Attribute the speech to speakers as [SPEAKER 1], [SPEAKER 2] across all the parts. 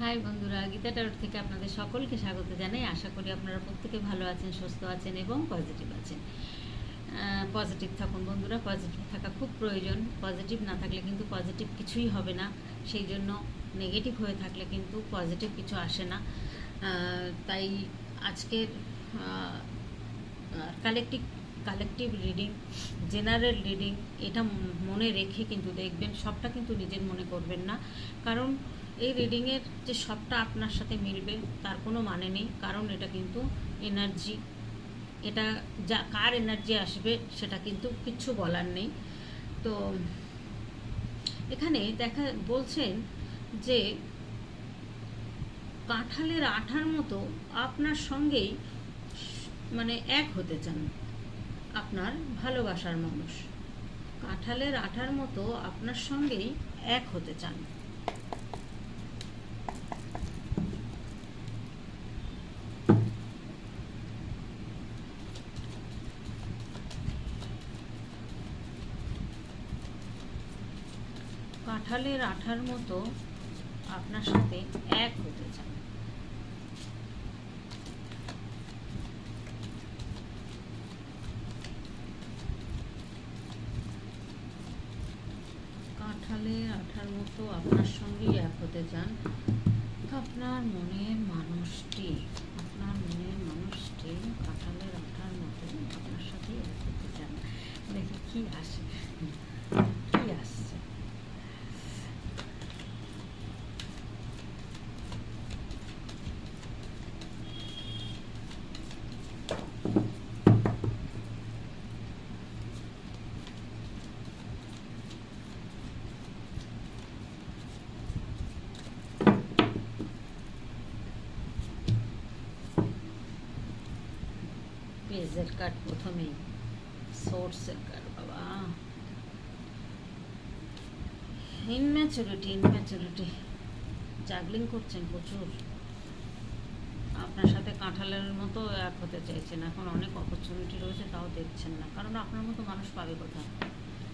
[SPEAKER 1] High বন্ধুরা, গীতা টারোর থেকে আপনাদের সকলকে স্বাগত জানাই। আশা করি আপনারা প্রত্যেকে ভালো আছেন, সুস্থ আছেন এবং পজিটিভ আছেন। পজিটিভ থাকুন বন্ধুরা পজিটিভ থাকা খুব প্রয়োজন। পজিটিভ না থাকলে কিন্তু পজিটিভ কিছুই হবে না। সেই জন্য নেগেটিভ হয়ে থাকলে কিন্তু পজিটিভ কিছু আসে না। তাই আজকের collective collective reading general reading এটা মনে রেখে কিন্তু দেখবেন, সবটা কিন্তু নিজের মনে করবেন না। কারণ এই রিডিংয়ের যে সবটা আপনার সাথে মিলবে, তার কোনো মানে নেই। কারণ এটা কিন্তু এনার্জি এটা যা, কার এনার্জি আসবে, সেটা কিন্তু কিচ্ছু বলার নেই। তো এখানে দেখা, বলছেন যে কাঁঠালের আঠার মতো আপনার সঙ্গেই মানে এক হতে চান। আপনার ভালোবাসার মানুষ। কাঁঠালের আঠার মতো আপনার সঙ্গেই এক হতে চান। কাঁঠালের আঠার মতো আপনার সাথে এক হতে চান কাঁঠালের আঠার মতো আপনার সঙ্গেই এক হতে চান আপনার মনের মানুষটি আপনার মনের মানুষটি কাঁঠালের আঠার মতো আপনার সাথে এক হতে চান দেখি কি আসে কি আসছে পেজের কার্ড প্রথমেই, সোর্সের কার্ড বাবা। ইনম্যাচুরিটি ইনম্যাচুরিটি জাগলিং করছেন প্রচুর। আপনার সাথে কাঁঠালের মতো এক হতে চাইছেন। এখন অনেক অপরচুনিটি রয়েছে, তাও দেখছেন না। কারণ আপনার মতো মানুষ পাবে কোথায়?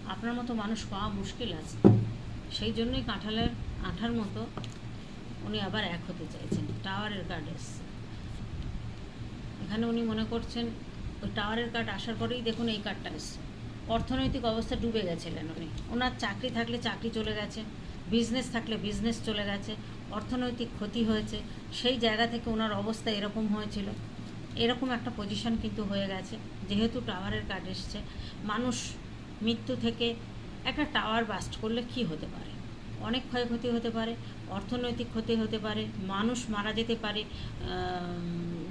[SPEAKER 1] আপনার মতো মানুষ পাওয়া মুশকিল আছে। সেই জন্যই কাঁঠালের আঠার মতো উনি আবার এক হতে চাইছেন। টাওয়ারের কার্ড এসছে। এখানে উনি মনে করছেন, ওই টাওয়ারের কার্ড আসার পরেই দেখুন এই কার্ডটা এসছে। অর্থনৈতিক অবস্থা ডুবে গেছিলেন উনি। ওনার চাকরি থাকলে চাকরি চলে গেছে বিজনেস থাকলে বিজনেস চলে গেছে, অর্থনৈতিক ক্ষতি হয়েছে, সেই জায়গা থেকে ওনার অবস্থা এরকম হয়েছিল। এরকম একটা পজিশন কিন্তু হয়ে গেছে, যেহেতু টাওয়ারের কার্ড এসছে। মানুষ মৃত্যু থেকে একটা টাওয়ার বাস্ট করলে কি হতে পারে? অনেক ক্ষয়ক্ষতি হতে পারে, অর্থনৈতিক ক্ষতি হতে পারে, মানুষ মারা যেতে পারে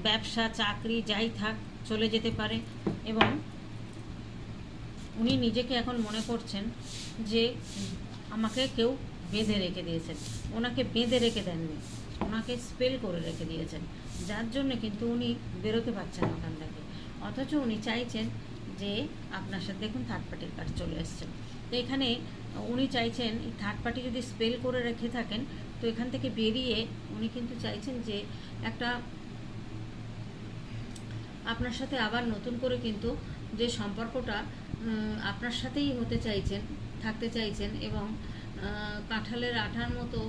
[SPEAKER 1] ব্যবসা, চাকরি, যাই থাক, চলে যেতে পারে। এবং উনি নিজেকে এখন মনে করছেন যে আমাকে কেউ বেঁধে রেখে দিয়েছেন। ওনাকে বেঁধে রেখে দেননি। ওনাকে স্পেল করে রেখে দিয়েছেন। যার জন্য কিন্তু উনি বেরোতে পারছেন ওখান থেকে। অথচ উনি চাইছেন যে আপনার সাথে দেখুন থার্ড পার্টির কাজ চলে এসছে। তো এখানে উনি চাইছেন থার্ড পার্টি যদি স্পেল করে রেখে থাকেন, তো এখান থেকে বেরিয়ে উনি কিন্তু চাইছেন যে একটা আপনার সাথে আবার নতুন করে কিন্তু যে সম্পর্কটা আপনার সাথেই হতে চাইছেন, থাকতে চাইছেন এবং কাঁঠালের আঠার মতো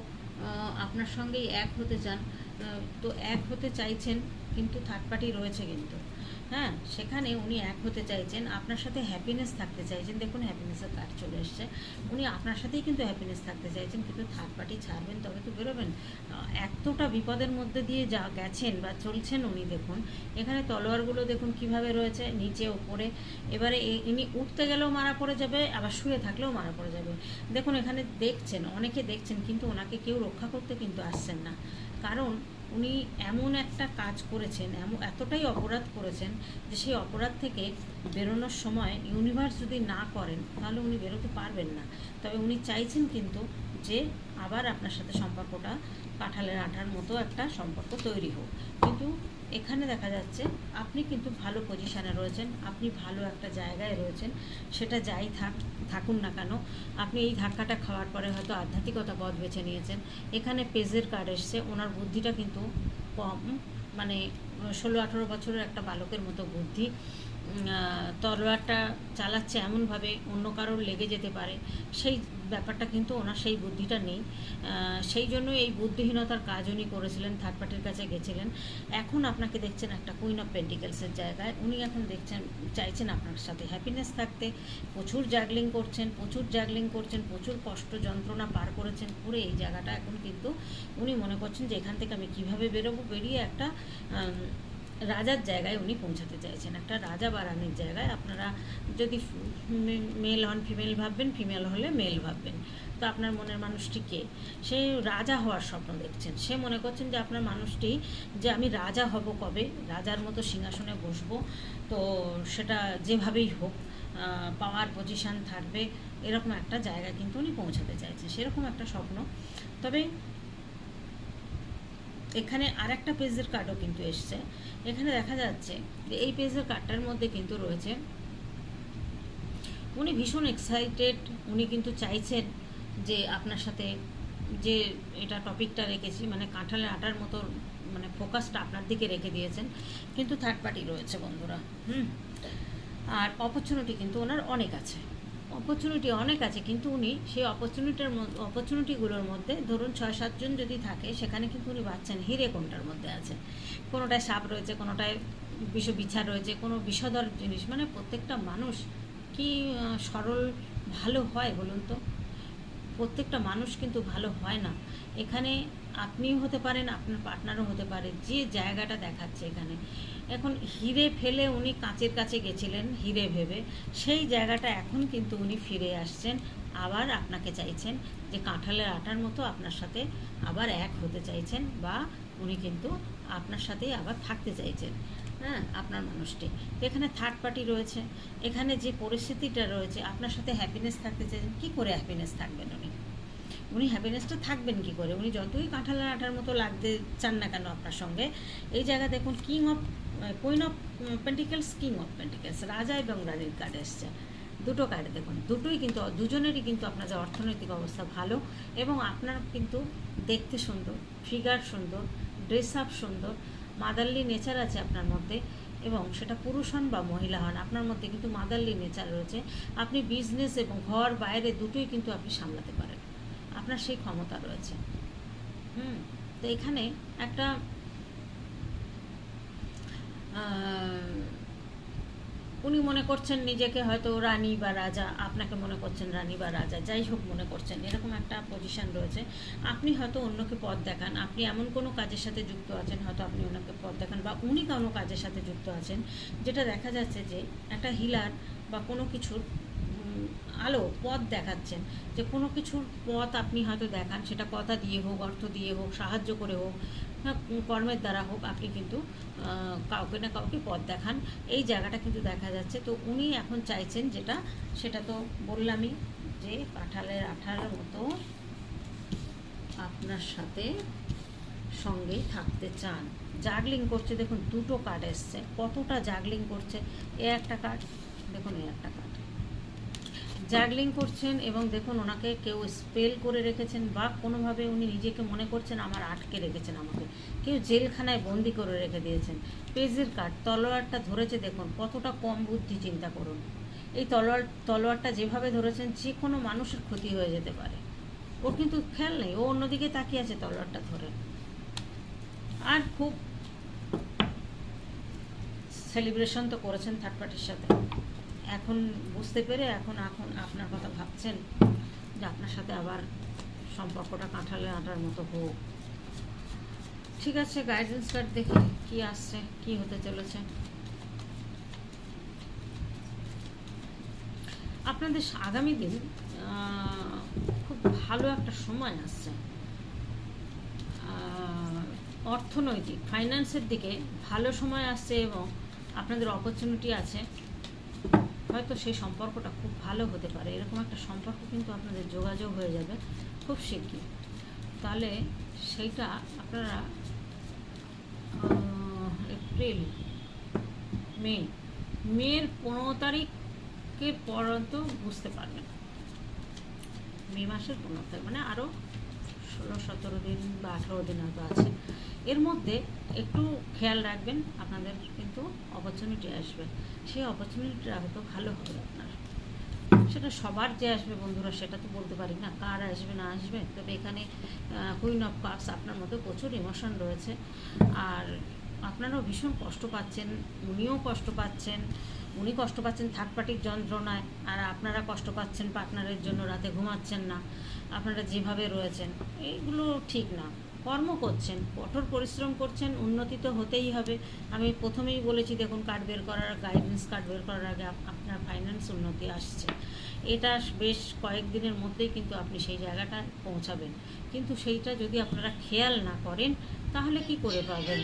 [SPEAKER 1] আপনার সঙ্গেই এক হতে চান তো এক হতে চাইছেন কিন্তু থার্ড পার্টি রয়েছে কিন্তু। হ্যাঁ সেখানে উনি এক হতে চাইছেন, আপনার সাথে হ্যাপিনেস থাকতে চাইছেন। দেখুন হ্যাপিনেসের কার্ড চলে এসছে। উনি আপনার সাথেই কিন্তু হ্যাপিনেস থাকতে চাইছেন, কিন্তু থার্ড পার্টি ছাড়বেন, তবে তো বেরোবেন। এতটা বিপদের মধ্যে দিয়ে যা গেছেন বা চলছেন উনি, দেখুন, এখানে তলোয়ারগুলো দেখুন কীভাবে রয়েছে, নিচে ওপরে এবারে ইনি উঠতে গেলেও মারা পড়ে যাবে, আবার শুয়ে থাকলেও মারা পড়ে যাবে। দেখুন, এখানে দেখছেন, অনেকে দেখছেন, কিন্তু ওনাকে কেউ রক্ষা করতে কিন্তু আসছেন না। কারণ উনি এমন একটা কাজ করেছেন, এমন, এতটাই অপরাধ করেছেন যে সেই অপরাধ থেকে বেরোনোর সময় ইউনিভার্স যদি না করেন, তাহলে উনি বেরোতে পারবেন না। তবে উনি চাইছেন কিন্তু যে আবার আপনার সাথে সম্পর্কটা কাঁঠালের আঠার মতো একটা সম্পর্ক তৈরি হোক। কিন্তু এখানে দেখা যাচ্ছে আপনি কিন্তু ভালো পজিশানে রয়েছেন, আপনি ভালো একটা জায়গায় রয়েছেন, সেটা যাই থাক, থাকুন না কেন, আপনি এই ধাক্কাটা খাওয়ার পরে হয়তো আধ্যাত্মিকতা পথ বেছে নিয়েছেন। এখানে পেজের কার্ড এসছে, ওনার বুদ্ধিটা কিন্তু কম মানে ষোলো আঠেরো বছরের একটা বালকের মতো বুদ্ধি। তলোয়ারটা চালাচ্ছে এমনভাবে অন্য কারোর লেগে যেতে পারে, সেই ব্যাপারটা কিন্তু ওনার সেই বুদ্ধিটা নেই। সেই জন্য এই বুদ্ধিহীনতার কাজ উনি করেছিলেন থার্ড পার্টির কাছে গেছিলেন। এখন আপনাকে দেখছেন একটা কুইন অফ পেন্টিকেলসের জায়গায়। উনি এখন দেখছেন, চাইছেন আপনার সাথে হ্যাপিনেস থাকতে। প্রচুর জাগলিং করছেন, প্রচুর জাগলিং করছেন, প্রচুর কষ্ট যন্ত্রণা পার করেছেন করে এই জায়গাটা এখন কিন্তু উনি মনে করছেন যে এখান থেকে আমি কীভাবে বেরোবো, বেরিয়ে একটা রাজার জায়গায় উনি পৌঁছাতে চাইছেন। একটা রাজা বা রানীর জায়গায় আপনারা যদি মেল হন, ফিমেল ভাববেন, ফিমেল হলে মেল ভাববেন। তো আপনার মনের মানুষটি কে? সে রাজা হওয়ার স্বপ্ন দেখছেন। সে মনে করছেন যে আপনার মানুষটি যে আমি রাজা হব কবে? রাজার মতো সিংহাসনে বসবো। তো সেটা যেভাবেই হোক পাওয়ার পজিশান থাকবে, এরকম একটা জায়গা কিন্তু উনি পৌঁছাতে চাইছেন। সেরকম একটা স্বপ্ন। তবে এখানে আর একটা পেজের কার্ডও কিন্তু এসছে। এখানে দেখা যাচ্ছে যে এই পেজের কার্ডটার মধ্যে কিন্তু রয়েছে, উনি ভীষণ এক্সাইটেড উনি কিন্তু চাইছেন যে আপনার সাথে যে এটা টপিকটা রেখেছি মানে কাঁঠালের আটার মতো মানে ফোকাসটা আপনার দিকে রেখে দিয়েছেন। কিন্তু থার্ড পার্টি রয়েছে বন্ধুরা, হুম? আর অপরচুনিটি কিন্তু ওনার অনেক আছে। অপরচুনিটি অনেক আছে, কিন্তু উনি সেই অপরচুনিটির অপরচুনিটিগুলোর মধ্যে ধরুন ছয় সাতজন যদি থাকে, সেখানে কিন্তু উনি পাচ্ছেন হিরে কোনটার মধ্যে আছে। কোনোটায় সাপ রয়েছে, কোনোটায় বিষ বিচার রয়েছে, কোনো বিষধর জিনিস মানে প্রত্যেকটা মানুষ কি সরল ভালো হয় বলুন তো? প্রত্যেকটা মানুষ কিন্তু ভালো হয় না। এখানে আপনিও হতে পারেন, আপনার পার্টনারও হতে পারে, যে জায়গাটা দেখাচ্ছে এখানে। এখন হিরে ফেলে উনি কাঁচের কাছে গেছিলেন, হিরে ভেবে। সেই জায়গাটা এখন কিন্তু উনি ফিরে আসছেন, আবার আপনাকে চাইছেন যে কাঁঠালের আটার মতো আপনার সাথে আবার এক হতে চাইছেন বা উনি কিন্তু আপনার সাথেই আবার থাকতে চাইছেন হ্যাঁ আপনার মানুষটি। এখানে থার্ড পার্টি রয়েছে। এখানে যে পরিস্থিতিটা রয়েছে, আপনার সাথে হ্যাপিনেস থাকতে চাইছেন, কী করে হ্যাপিনেস থাকবেন উনি? উনি হ্যাপিনেসটা থাকবেন কি করে? উনি যতই কাঁঠালের আঠার মতো লাগতে চান না কেন আপনার সঙ্গে, এই জায়গা দেখুন king of queen of pentacles king of pentacles রাজা এবং রানীর কার্ড এসছে। দুটো কার্ড দেখুন, দুটোই কিন্তু, দুজনেরই কিন্তু আপনাদের অর্থনৈতিক অবস্থা ভালো এবং আপনার কিন্তু দেখতে সুন্দর ফিগার সুন্দর ড্রেস আপ সুন্দর মাদারলি নেচার আছে আপনার মধ্যে এবং সেটা পুরুষ হন বা মহিলা হন, আপনার মধ্যে কিন্তু মাদারলি নেচার রয়েছে। আপনি বিজনেস এবং ঘর, বাইরে দুটোই কিন্তু আপনি সামলাতে পারেন। আপনার সেই ক্ষমতা রয়েছে। হুম, তো এখানে একটা উনি মনে করছেন নিজেকে হয়তো রানী বা রাজা, আপনাকে মনে করছেন রানী বা রাজা, যাই হোক মনে করছেন, এরকম একটা পজিশান রয়েছে। আপনি হয়তো অন্যকে পথ দেখান, আপনি এমন কোনো কাজের সাথে যুক্ত আছেন, হয়তো আপনি ওনাকে পথ দেখান বা উনি কোনো কাজের সাথে যুক্ত আছেন, যেটা দেখা যাচ্ছে যে একটা হিলার বা কোনো কিছুর আলো পথ দেখাচ্ছেন, যে কোনো কিছুর পথ আপনি হয়তো দেখান, সেটা কথা দিয়ে হোক, অর্থ দিয়ে হোক, সাহায্য করে হোক কর্মের দ্বারা হোক, আপনি কিন্তু কাউকে না কাউকে পথ দেখান। এই জায়গাটা কিন্তু দেখা যাচ্ছে। তো উনি এখন চাইছেন যেটা, সেটা তো বললামই যে কাঁঠালের আঠার মতো আপনার সাথে সঙ্গেই থাকতে চান। জাগলিং করছে, দেখুন দুটো কার্ড এসছে। কতটা জাগলিং করছে? এ একটা কার্ড দেখুন এ একটা কার্ড জাগলিং করছেন এবং দেখুন ওনাকে কেউ স্পেল করে রেখেছেন বা কোনোভাবে উনি নিজেকে মনে করছেন আমার আটকে রেখেছেন আমাকে। কেউ জেলখানায় বন্দি করে রেখে দিয়েছেন। পেজের কাঠ, তলোয়ারটা ধরেছে দেখুন, কতটা কম বুদ্ধি চিন্তা করুন। এই তলোয়ার, তলোয়ারটা যেভাবে ধরেছেন যে কোনো মানুষের ক্ষতি হয়ে যেতে পারে। ওর কিন্তু খেয়াল নেই, ও অন্যদিকে তাকিয়ে আছে তলোয়ারটা ধরে। আর খুব সেলিব্রেশন তো করেছেন থার্ড পার্টির সাথে। এখন বুঝতে পেরে এখন এখন আপনার কথা ভাবছেন যে আপনার সাথে আবার সম্পর্কটা কাঁঠালে আটার মতো হোক। ঠিক আছে গাইডেন্স কার্ড দেখি কি আসছে, কি হতে চলেছে। আপনাদের আগামী দিন খুব ভালো একটা সময় আসছে। অর্থনৈতিক ফাইন্যান্সের দিকে ভালো সময় আসছে এবং আপনাদের অপরচুনিটি আছে। হয়তো সেই সম্পর্কটা খুব ভালো হতে পারে। এরকম একটা সম্পর্ক কিন্তু আপনাদের যোগাযোগ হয়ে যাবে খুব শিগগির। তাহলে সেইটা আপনারা এপ্রিল, মে, মের পনেরো তারিখের পর্যন্ত বুঝতে পারবেন। মে মাসের পনেরো তারিখ মানে আরও ষোলো, সতেরো দিন বা আঠেরো দিন হয়তো আছে। এর মধ্যে একটু খেয়াল রাখবেন, আপনাদের কিন্তু অপরচুনিটি আসবে। সেই অপরচুনিটিটা হয়তো ভালো হবে আপনার। সেটা সবার যে আসবে বন্ধুরা, সেটা তো বলতে পারি না। কার আসবে, না আসবে? তবে এখানে কুইন অফ কাপস আপনার মধ্যে প্রচুর ইমোশন রয়েছে। আর আপনারাও ভীষণ কষ্ট পাচ্ছেন, উনিও কষ্ট পাচ্ছেন। উনি কষ্ট পাচ্ছেন, থার্ড পার্টির যন্ত্রণায়, আর আপনারা কষ্ট পাচ্ছেন পার্টনারের জন্য, রাতে ঘুমাচ্ছেন না, আপনারা যেভাবে রয়েছেন, এইগুলো ঠিক না। কর্ম করছেন, কঠোর পরিশ্রম করছেন, উন্নতি তো হতেই হবে। আমি প্রথমেই বলেছি, দেখুন কার্ড বের করার গাইডেন্স কার্ড বের করার আগে আপনার ফাইন্যান্স উন্নতি আসছে। এটা বেশ কয়েকদিনের মধ্যেই কিন্তু আপনি সেই জায়গাটায় পৌঁছাবেন। কিন্তু সেইটা যদি আপনারা খেয়াল না করেন, তাহলে কি করে পাবেন?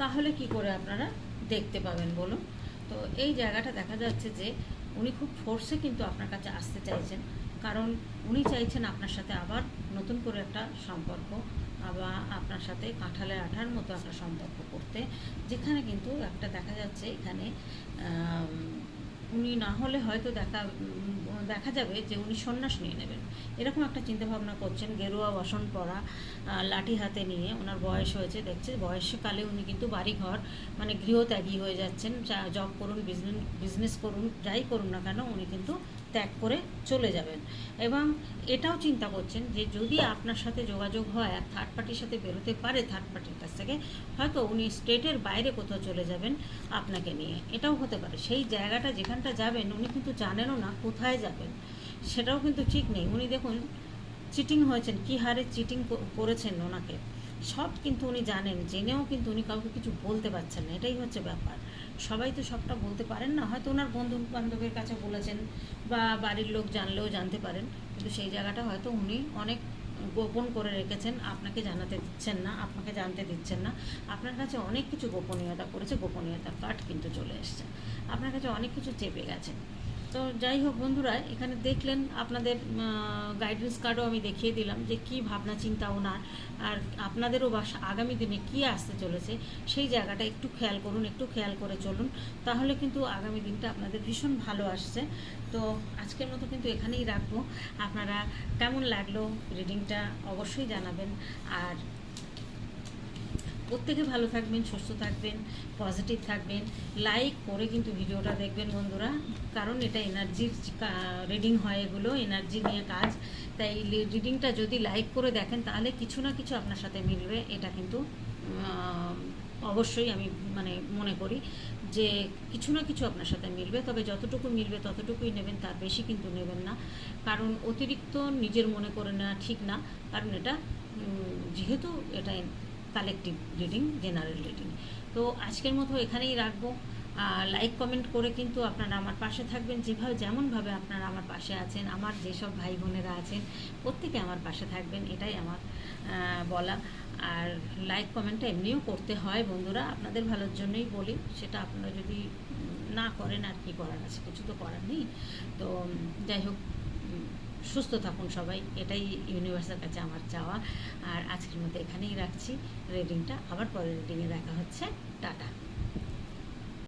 [SPEAKER 1] তাহলে কি করে আপনারা দেখতে পাবেন বলুন? তো এই জায়গাটা দেখা যাচ্ছে যে উনি খুব ফোর্সে কিন্তু আপনার কাছে আসতে চাইছেন। কারণ উনি চাইছেন আপনার সাথে আবার নতুন করে একটা সম্পর্ক বা আপনার সাথে কাঁঠালে আঠার মতো একটা সম্পর্ক করতে। যেখানে কিন্তু একটা দেখা যাচ্ছে এখানে উনি না হলে হয়তো দেখা দেখা যাবে যে উনি সন্ন্যাস নিয়ে নেবেন। এরকম একটা চিন্তাভাবনা করছেন গেরুয়া বসন পরা লাঠি হাতে নিয়ে। ওনার বয়স হয়েছে, দেখছে, বয়সকালে উনি কিন্তু বাড়িঘর মানে গৃহত্যাগী হয়ে যাচ্ছেন। জব করুন বিজনেস বিজনেস করুন, যাই করুন না কেন, উনি কিন্তু ত্যাগ করে চলে যাবেন। এবং এটাও চিন্তা করছেন যে যদি আপনার সাথে যোগাযোগ হয় আর থার্ড পার্টির সাথে বেরোতে পারে থার্ড পার্টির কাছ থেকে, হয়তো উনি স্টেটের বাইরে কোথাও চলে যাবেন আপনাকে নিয়ে। এটাও হতে পারে। সেই জায়গাটা যেখানটা যাবেন, উনি কিন্তু জানেনও না কোথায় যাবেন। সেটাও কিন্তু ঠিক নেই। উনি দেখুন চিটিং হয়েছেন, কী হারে চিটিং করেছেন ওনাকে। সব কিন্তু উনি জানেন, জেনেও কিন্তু উনি কাউকে কিছু বলতে পারছেন না। এটাই হচ্ছে ব্যাপার। সবাই তো সবটা বলতে পারেন না। হয়তো ওনার বন্ধু বান্ধবের কাছে বলেছেন বা বাড়ির লোক জানলেও জানতে পারেন। কিন্তু সেই জায়গাটা হয়তো উনি অনেক গোপন করে রেখেছেন। আপনাকে জানাতে দিচ্ছেন না, আপনাকে জানতে দিচ্ছেন না। আপনার কাছে অনেক কিছু গোপনীয়তা করেছে গোপনীয়তা কাঠ কিন্তু চলে এসছে। আপনার কাছে অনেক কিছু চেপে গেছে তো যাই হোক বন্ধুরা, এখানে দেখলেন আপনাদের গাইডেন্স কার্ডও আমি দেখিয়ে দিলাম যে কি ভাবনা চিন্তা ওনার আর আপনাদেরও বা আগামী দিনে কি আসতে চলেছে সেই জায়গাটা একটু খেয়াল করুন, একটু খেয়াল করে চলুন। তাহলে কিন্তু আগামী দিনটা আপনাদের ভীষণ ভালো আসছে। তো আজকের মতো কিন্তু এখানেই রাখব। আপনারা কেমন লাগল রিডিংটা অবশ্যই জানাবেন। আর প্রত্যেকে ভালো থাকবেন, সুস্থ থাকবেন পজিটিভ থাকবেন। লাইক করে কিন্তু ভিডিওটা দেখবেন বন্ধুরা, কারণ এটা এনার্জির রিডিং হয় এগুলো এনার্জি নিয়ে কাজ। তাই রিডিংটা যদি লাইক করে দেখেন, তাহলে কিছু না কিছু আপনার সাথে মিলবে, এটা কিন্তু অবশ্যই আমি মানে মনে করি যে কিছু না কিছু আপনার সাথে মিলবে, তবে যতটুকু মিলবে ততটুকুই নেবেন, তার বেশি কিন্তু নেবেন না। কারণ অতিরিক্ত নিজের মনে করে নেওয়া ঠিক না, কারণ এটা যেহেতু এটা কালেকটিভ রিডিং জেনারেল রিডিং তো আজকের মতো এখানেই রাখব। লাইক কমেন্ট করে কিন্তু আপনারা আমার পাশে থাকবেন। যেভাবে যেমনভাবে আপনারা আমার পাশে আছেন, আমার যেসব ভাই বোনেরা আছেন, প্রত্যেকে আমার পাশে থাকবেন, এটাই আমার বলা। আর লাইক কমেন্টটা এমনিও করতে হয় বন্ধুরা। আপনাদের ভালোর জন্যই বলি, সেটা আপনারা যদি না করেন আর কি করার আছে, কিছু তো করার নেই। তো যাই হোক সুস্থ থাকুন সবাই, এটাই ইউনিভার্সের কাছে আমার চাওয়া। আর আজকের মতো এখানেই রাখছি। রিডিংটা আবার পরের রিডিংয়ে দেখা হচ্ছে। টাটা।